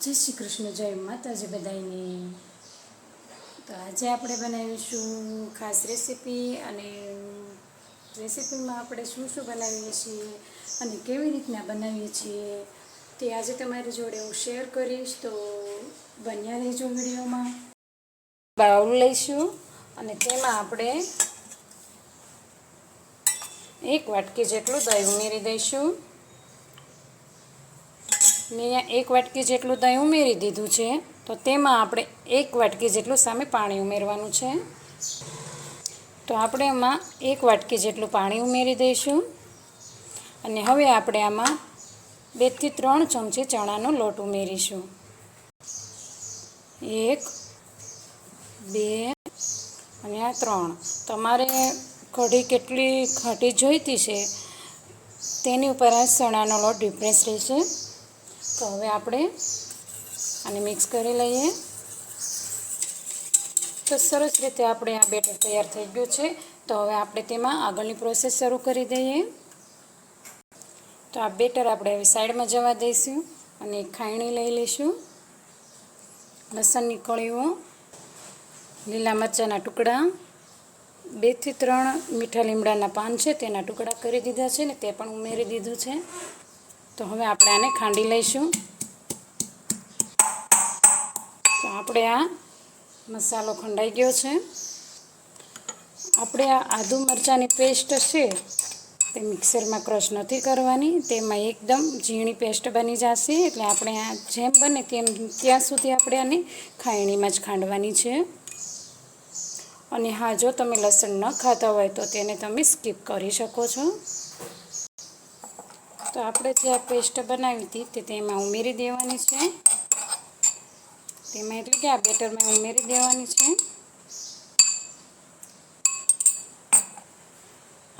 જય શ્રી કૃષ્ણ, જય માતાજી બધાને તો આજે આપણે બનાવીશું ખાસ રેસીપી અને રેસીપીમાં આપણે શું શું બનાવીએ છીએ અને કેવી રીતના બનાવીએ છીએ તે આજે તમારી જોડે હું શેર કરીશ. તો બન્યા રહેજો વિડીયોમાં. બાઉલ લઈશું અને તેમાં આપણે એક વાટકી જેટલું દહીં ઉમેરી દઈશું. મેં અહીંયા એક વાટકી જેટલું દહીં ઉમેરી દીધું છે, તો તેમાં આપણે એક વાટકી જેટલું સામે પાણી ઉમેરવાનું છે. તો આપણે એમાં એક વાટકી જેટલું પાણી ઉમેરી દઈશું. અને હવે આપણે આમાં બેથી ત્રણ ચમચી ચણાનો લોટ ઉમેરીશું. એક, બે અને આ ત્રણ. તમારે કઢી કેટલી ખાટી જોઈતી છે, તેની ઉપર આ ચણાનો લોટ ડિફરન્સ રહેશે. તો હવે આપણે આને મિક્સ કરી લઈએ. તો સરસ રીતે આપણે આ બેટર તૈયાર થઈ ગયું છે. તો હવે આપણે તેમાં આગળની પ્રોસેસ શરૂ કરી દઈએ. તો આ બેટર આપણે હવે સાઈડમાં જવા દઈશું અને ખાયણી લઈ લઈશું. લસણની કળીઓ, લીલા મરચાંના ટુકડા બેથી ત્રણ મીઠા લીમડાના પાન છે, તેના ટુકડા કરી દીધા છે ને તે પણ ઉમેરી દીધું છે. તો હવે આપણે આને ખાંડી લઈશું. તો આપણે આ મસાલો ખંડાઈ ગયો છે. આપણે આ આદુ મરચાંની પેસ્ટ છે, તે મિક્સરમાં ક્રશ નથી કરવાની, તેમાં એકદમ ઝીણી પેસ્ટ બની જશે, એટલે આપણે આ જેમ બને તેમ ત્યાં સુધી આપણે આને ખાયણીમાં જ ખાંડવાની છે. અને હા, જો તમે લસણ ન ખાતા હોય તો તેને તમે સ્કીપ કરી શકો છો. તો આપણે જે આ પેસ્ટ બનાવી હતી તે તેમાં ઉમેરી દેવાની છે. તેમાં એટલે કે આ બેટરમાં ઉમેરી દેવાની છે.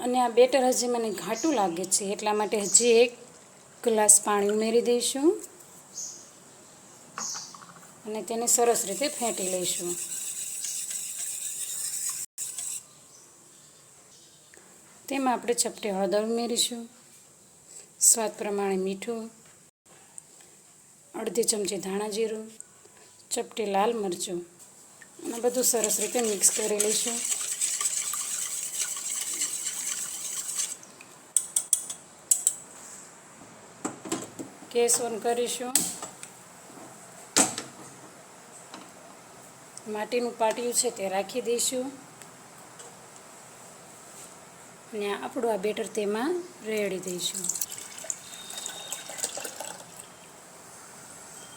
અને આ બેટર હજી મને ઘાટું લાગે છે, એટલા માટે હજી એક ગ્લાસ પાણી ઉમેરી દઈશું. અને તેને સરસ રીતે ફેંટી લઈશું. તેમાં આપણે ચપટી હળદર ઉમેરીશું. સ્વાદ પ્રમાણે મીઠું, અડધી ચમચી ધાણા જીરું, ચપટી લાલ મરચું અને બધું સરસ રીતે મિક્સ કરી લઈશું. ગેસ ઓન કરીશું. માટીનું પાટિયું છે તે રાખી દઈશું. અને આપણું આ બેટર તેમાં રેડી દઈશું.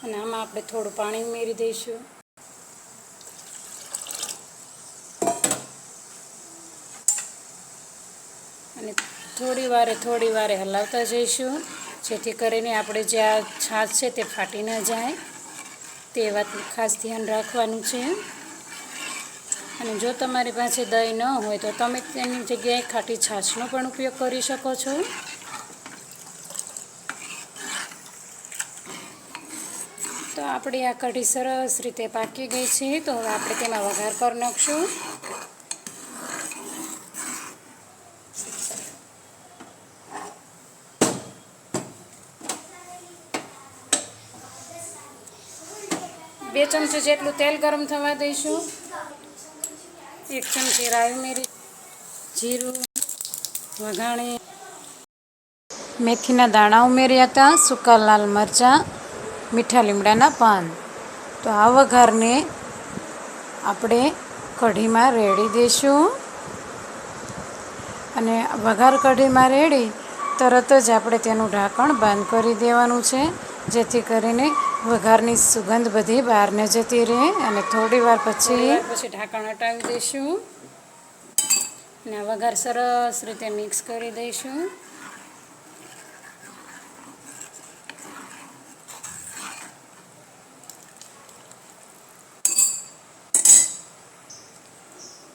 અને આમાં આપણે થોડું પાણી ઉમેરી દઈશું. અને થોડી વારે થોડી વારે હલાવતા જઈશું, જેથી કરીને આપણે જે આ છાશ છે તે ફાટી ન જાય. તે વાતનું ખાસ ધ્યાન રાખવાનું છે. અને જો તમારી પાસે દહીં ન હોય તો તમે તેની જગ્યાએ ખાટી છાશનો પણ ઉપયોગ કરી શકો છો. તો આપણી આ કઢી સરસ રીતે પાકી ગઈ છે. તો હવે આપણે તેમાં વઘાર કરી નાખશું. બે ચમચી જેટલું તેલ ગરમ થવા દઈશું. એક ચમચી રાઈ ઉમેરી જીરું, વઘાણી. મેથીના દાણા ઉમેર્યા હતા, સૂકા લાલ મરચાં. મીઠા લીમડાના પાન. તો આ વઘારને આપણે કઢીમાં રેડી દઈશું અને વઘાર કઢીમાં રેડી, તરત જ આપણે તેનું ઢાંકણ બંધ કરી દેવાનું છે, જેથી કરીને વઘારની સુગંધ બધી બહાર ન જતી રહે. અને થોડી વાર પછી પછી ઢાંકણ હટાવી દઈશું અને વઘાર સરસ રીતે મિક્સ કરી દઈશું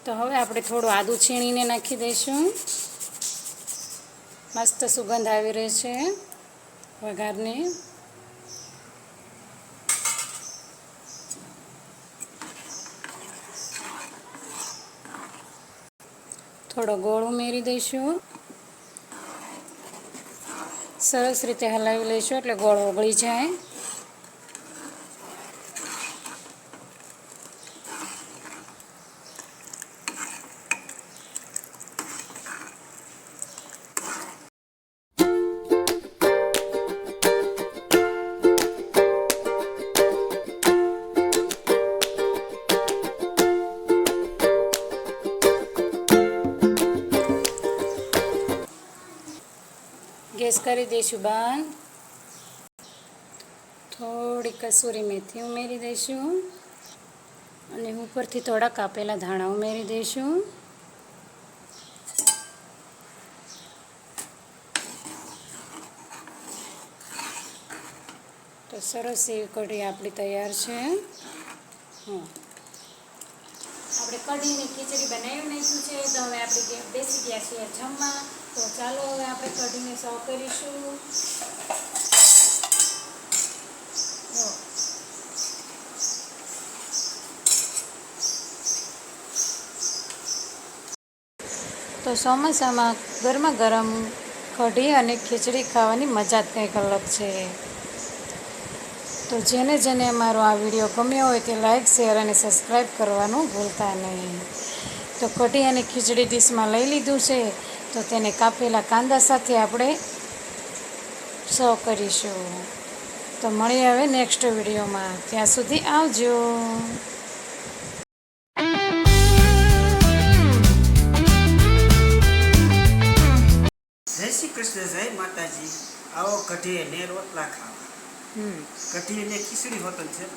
તો હવે આપણે થોડું આદું છીણીને નાખી દઈશું. મસ્ત સુગંધ આવી રહી છે વઘારની. થોડો ગોળ ઉમેરી દઈશું. સરસ રીતે હલાવી લઈશું એટલે ગોળ ઓગળી જાય. કરી દઈશું બંધ. થોડી કસૂરી મેથી ઉમેરી દઈશું. અને ઉપરથી થોડા કાપેલા ધાણા ઉમેરી દઈશું. તો સરસ એવી કઢી આપણી તૈયાર છે. હં આપણે ખીચડી બનાવી નાખ્યું છે. તો હવે આપણે બેસી ગયા છીએ જમવા. તો ચાલો હવે આપણે કઢીને સર્વ કરીશું. તો ચોમાસામાં ગરમા ગરમ કઢી અને ખીચડી ખાવાની મજા જ કંઈક અલગ છે. તો જેને જેને અમારો આ વીડિયો ગમ્યો હોય તે લાઈક, શેર અને સબસ્ક્રાઈબ કરવાનું ભૂલતા નહીં. તો કઢી અને ખીચડી ડીશમાં લઈ લીધું છે, તો તેને કાપેલા કાંદા સાથે આપણે સર્વ કરીશું. તો મળીએ હવે નેક્સ્ટ વિડીયોમાં. ત્યાં સુધી આવજો. જય શ્રી કૃષ્ણ, જય માતાજી. આવો કઢી ને રોટલા ખાવા.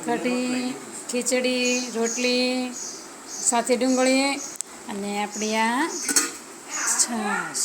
કઢી ખીચડી રોટલી સાથે ડુંગળી અને આપણી આ છાશ.